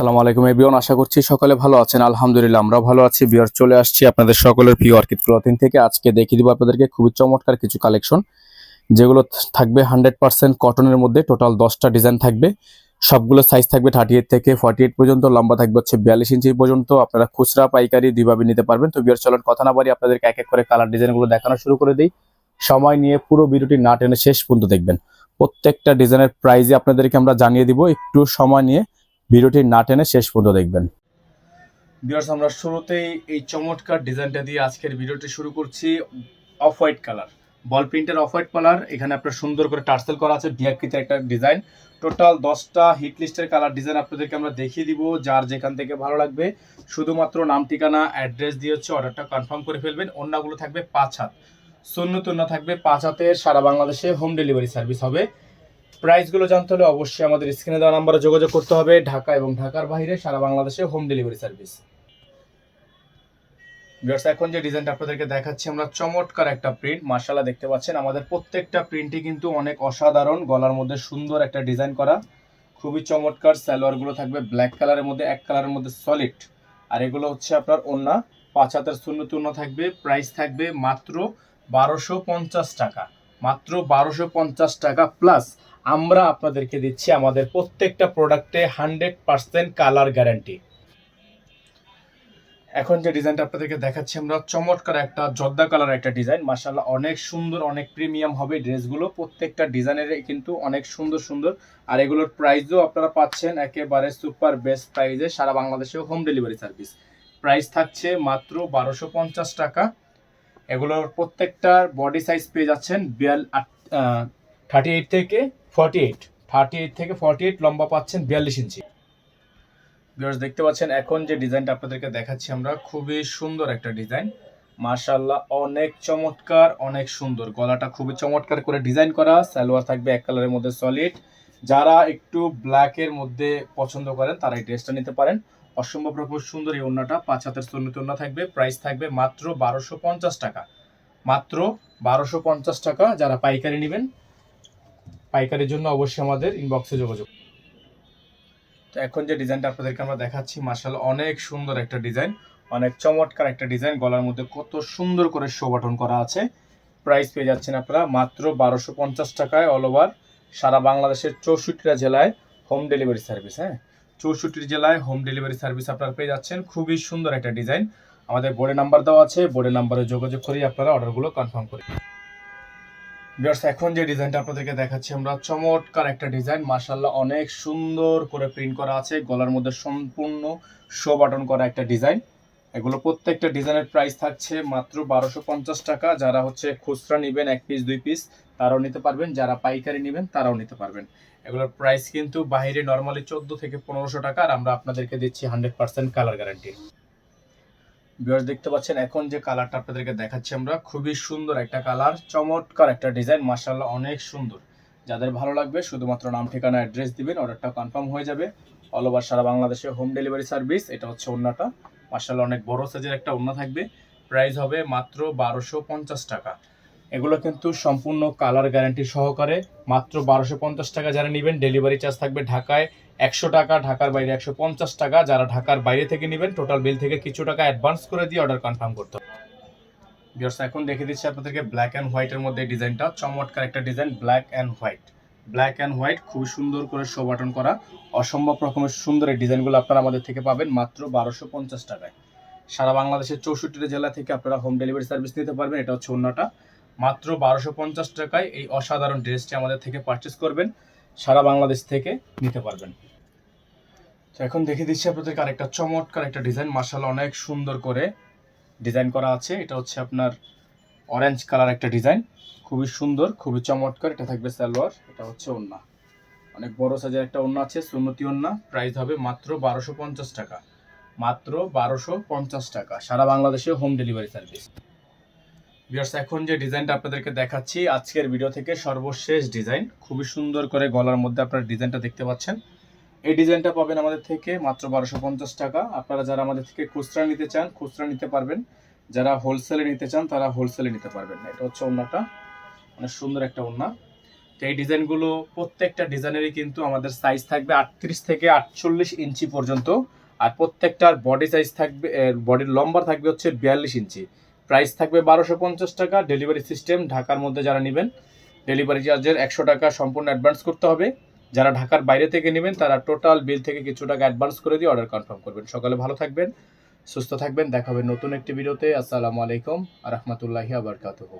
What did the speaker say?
আসসালামু আলাইকুম এবিয়ন আশা করছি সকলে ভালো আছেন। আলহামদুলিল্লাহ, আমরা ভালো আছি। বিয়ার চলে আসছি আপনাদের সকলের প্রিয় অর্কিড ক্লথিং থেকে। আজকে দেখিয়ে দিব আপনাদেরকে খুবই চমৎকার কিছু কালেকশন যেগুলো থাকবে হান্ড্রেড পার্সেন্ট কটনের মধ্যে। টোটাল দশটা ডিজাইন থাকবে। সবগুলো সাইজ থাকবে থার্টি এইট থেকে ফর্টি এইট পর্যন্ত, লম্বা থাকবে হচ্ছে বিয়াল্লিশ ইঞ্চি পর্যন্ত। আপনারা খুচরা, পাইকারি দুইভাবে নিতে পারবেন। তো বিয়ার চলন কথা না বাড়ি আপনাদেরকে এক এক করে কালার ডিজাইনগুলো দেখানো শুরু করে দিই। সময় নিয়ে পুরো ভিডিওটি না টেনে শেষ পর্যন্ত দেখবেন। প্রত্যেকটা ডিজাইনের প্রাইজে আপনাদেরকে আমরা জানিয়ে দিব। একটু সময় নিয়ে ভিডিওটি না টেনে শেষ পর্যন্ত দেখবেন। ভিউয়ার্স আমরা শুরুতেই এই চমৎকার ডিজাইনটা দিয়ে আজকের ভিডিওটি শুরু করছি। অফ হোয়াইট কালার বল প্রিন্টের অফ হোয়াইট কালার এখানে আপনার সুন্দর করে টার্সেল করা আছে ডিয়াকৃতির একটা ডিজাইন টোটাল দশটা হিট লিস্টের কালার ডিজাইন আপনাদেরকে আমরা দেখিয়ে দিব, যার যেখান থেকে ভালো লাগবে। শুধুমাত্র নাম, ঠিকানা অ্যাড্রেস দিয়ে হচ্ছে অর্ডারটা কনফার্ম করে ফেলবেন। অন্যগুলো থাকবে পাঁচ হাত। শূন্য তন্য থাকবে পাঁচ হাতের, সারা বাংলাদেশে হোম ডেলিভারি সার্ভিস হবে। প্রাইসগুলো জানতে হলে অবশ্যই আমাদের স্ক্রিনে দেওয়া নাম্বারে যোগাযোগ করতে হবে। ঢাকা এবং ঢাকার বাইরে সারা বাংলাদেশে হোম ডেলিভারি সার্ভিস এখন যে ডিজাইনটা আপনাদেরকে দেখাচ্ছি, আমরা চমৎকার একটা প্রিন্ট মার্শাল্লাহ দেখতে পাচ্ছেন। আমাদের প্রত্যেকটা প্রিন্টই কিন্তু অনেক অসাধারণ, গলার মধ্যে সুন্দর একটা ডিজাইন করা। খুবই চমৎকার সালোয়ারগুলো থাকবে ব্ল্যাক কালারের মধ্যে, এক কালারের মধ্যে সলিড আর এগুলো হচ্ছে আপনার ওন্না পাঁচ হাতের শূন্য টূন্য থাকবে প্রাইস থাকবে মাত্র বারোশো পঞ্চাশ টাকা। মাত্র বারোশো পঞ্চাশ টাকা প্লাস আমরা আপনাদেরকে দিচ্ছি আমাদের প্রত্যেকটা প্রোডাক্টে হান্ড্রেড পার্সেন্ট কালার গ্যারান্টি। এখন যে ডিজাইনটা আপনাদেরকে দেখাচ্ছি, আমরা চমৎকার একটা জর্দা কালার একটা ডিজাইন। মার্শাল্লাহ অনেক সুন্দর, অনেক প্রিমিয়াম হবে ড্রেসগুলো। প্রত্যেকটা ডিজাইনের কিন্তু অনেক সুন্দর সুন্দর। আর এগুলোর প্রাইসও আপনারা পাচ্ছেন একেবারে সুপার বেস্ট প্রাইসে সারা বাংলাদেশে হোম ডেলিভারি সার্ভিস। প্রাইস থাকছে মাত্র বারোশো পঞ্চাশ টাকা। এগুলোর প্রত্যেকটার বডি সাইজ পেয়ে যাচ্ছেন বিয়াল থার্টি এইট থেকে ফর্টি এইট থার্টি এইট থেকে ফর্টি এইট লম্বা পাচ্ছেন বিয়াল্লিশ ইঞ্চি। ভিউয়ার্স দেখতে পাচ্ছেন এখন যে ডিজাইনটা আপনাদেরকে দেখাচ্ছি আমরা, খুবই সুন্দর একটা ডিজাইন। মার্শাল্লাহ অনেক চমৎকার, অনেক সুন্দর। গলাটা খুবই চমৎকার করে ডিজাইন করা, সালোয়ার থাকবে এক কালারের মধ্যে সলিড যারা একটু ব্ল্যাকের মধ্যে পছন্দ করেন, তারা এই ড্রেসটা নিতে পারেন। অসম্ভব রকম সুন্দর এই ওড়নাটা, পাঁচ হাতের সন্নিত ওড়না থাকবে প্রাইস থাকবে মাত্র বারোশো পঞ্চাশ টাকা। মাত্র বারোশো পঞ্চাশ টাকা যারা পাইকারি নেবেন পাইকারির জন্য অবশ্যই আমাদের ইনবক্সে যোগাযোগ তো এখন যে ডিজাইনটা আপনাদেরকে আমরা দেখাচ্ছি মার্শাল অনেক সুন্দর একটা ডিজাইন অনেক চমৎকার একটা ডিজাইন গলার মধ্যে কত সুন্দর করে শো বাটন করা আছে। প্রাইস পেয়ে যাচ্ছেন আপনারা মাত্র বারোশো পঞ্চাশ টাকায় অল ওভার সারা বাংলাদেশের চৌষট্টিটা জেলায় হোম ডেলিভারি সার্ভিস হ্যাঁ? চৌষট্টি জেলায় হোম ডেলিভারি সার্ভিস আপনারা পেয়ে যাচ্ছেন, খুবই সুন্দর একটা ডিজাইন আমাদের বোর্ডে নাম্বার দেওয়া আছে বোর্ডে নাম্বারে যোগাযোগ করেই আপনারা অর্ডারগুলো কনফার্ম করে ভিউয়ার্স এখন যে ডিজাইনটা আপনাদেরকে দেখাচ্ছি, আমরা চমৎকার একটা ডিজাইন মার্শাল্লাহ অনেক সুন্দর করে প্রিন্ট করা আছে, গলার মধ্যে সম্পূর্ণ শো বাটন করা একটা ডিজাইন এগুলো প্রত্যেকটা ডিজাইনের প্রাইস থাকছে মাত্র বারোশো পঞ্চাশ টাকা। যারা হচ্ছে খুচরা নেবেন এক পিস দুই পিস তারাও নিতে পারবেন। যারা পাইকারি নেবেন, তারাও নিতে পারবেন। এগুলোর প্রাইস কিন্তু বাইরে নর্মালি চোদ্দ থেকে পনেরোশো টাকা, আর আমরা আপনাদেরকে দিচ্ছি hundred percent colour guarantee viewers দেখতে পাচ্ছেন, এখন যে কালারটা আপনাদেরকে দেখাচ্ছি আমরা, খুবই সুন্দর একটা কালার চমৎকার একটা ডিজাইন মার্শাল্লাহ অনেক সুন্দর। যাদের ভালো লাগবে, শুধুমাত্র নাম, ঠিকানা অ্যাড্রেস দিবেন অর্ডারটা কনফার্ম হয়ে যাবে। অল ওভার সারা বাংলাদেশে হোম ডেলিভারি সার্ভিস এটা হচ্ছে ওন্নাটা মার্শাল্লাহ অনেক বড় সাইজের একটা ওন্না থাকবে। প্রাইস হবে মাত্র বারোশো পঞ্চাশ টাকা। এগুলো কিন্তু সম্পূর্ণ কালার গ্যারান্টি সহকারে মাত্র বারোশো পঞ্চাশ টাকা যারা নেবেন ডেলিভারি চার্জ থাকবে ঢাকায় একশো টাকা, ঢাকার বাইরে একশো পঞ্চাশ টাকা। যারা ঢাকার বাইরে থেকে নেবেন টোটাল বিল থেকে কিছু টাকা অ্যাডভান্স করে দিয়ে অর্ডার কনফার্ম করতে হবে। বিয়ার্স এখন দেখে দিচ্ছি আপনাদেরকে ব্ল্যাক অ্যান্ড হোয়াইটের মধ্যে ডিজাইনটা চমৎকার একটা design black and white black and white খুব সুন্দর করে শো বাটন করা। অসম্ভব রকমের সুন্দর এই ডিজাইনগুলো আপনারা আমাদের থেকে পাবেন মাত্র বারোশো পঞ্চাশ টাকায়। সারা বাংলাদেশের চৌষট্টিটা জেলা থেকে আপনারা হোম ডেলিভারি সার্ভিস নিতে পারবেন। এটা হচ্ছে অন্যটা। মাত্র বারোশো পঞ্চাশ টাকায় এই অসাধারণ ড্রেসটি আমাদের থেকে পারচেস করবেন, সারা বাংলাদেশ থেকে নিতে পারবেন। তো এখন দেখে দিচ্ছি আপনাদেরকে আরেকটা চমৎকার একটা ডিজাইন মার্শাল অনেক সুন্দর করে ডিজাইন করা আছে। এটা হচ্ছে আপনার অরেঞ্জ কালার একটা ডিজাইন খুবই সুন্দর, খুবই চমৎকার। এটা থাকবে সালোয়ার, এটা হচ্ছে ওন্না। অনেক বড় সাইজের একটা ওন্না আছে, সুন্নতি ওন্না। প্রাইস হবে মাত্র বারোশো পঞ্চাশ টাকা। মাত্র বারোশো পঞ্চাশ টাকা, সারা বাংলাদেশে হোম ডেলিভারি সার্ভিস ভিউয়ার্স এখন যে ডিজাইনটা আপনাদেরকে দেখাচ্ছি, আজকের ভিডিও থেকে সর্বশেষ ডিজাইন খুবই সুন্দর করে গলার মধ্যে আপনারা ডিজাইনটা দেখতে পাচ্ছেন। এই ডিজাইনটা পাবেন আমাদের থেকে মাত্র বারোশো পঞ্চাশ টাকা। আপনারা যারা আমাদের থেকে খুচরা নিতে চান, খুচরা নিতে পারবেন। যারা হোলসেলে নিতে চান, তারা হোলসেলে নিতে পারবেন। এটা হচ্ছে ওন্নাটা। অনেক সুন্দর একটা ওন্না। তো এই ডিজাইনগুলো প্রত্যেকটা ডিজাইনেরই কিন্তু আমাদের সাইজ থাকবে আটত্রিশ থেকে আটচল্লিশ ইঞ্চি পর্যন্ত। আর প্রত্যেকটার বডি সাইজ থাকবে বডির লম্বা থাকবে হচ্ছে বিয়াল্লিশ ইঞ্চি। প্রাইস থাকবে বারোশো পঞ্চাশ টাকা। ডেলিভারি সিস্টেম ঢাকার মধ্যে যারা নেবেন, ডেলিভারি চার্জের একশো টাকা সম্পূর্ণ অ্যাডভান্স করতে হবে। যারা ঢাকার বাইরে থেকে নেবেন, তারা টোটাল বিল থেকে কিছু টাকা অ্যাডভান্স করে দিয়ে অর্ডার কনফার্ম করবেন। সকালে ভালো থাকবেন, সুস্থ থাকবেন। দেখা হবে নতুন একটি ভিডিওতে আসসালামু আলাইকুম রহমতুল্লাহি আবরকাতুহ।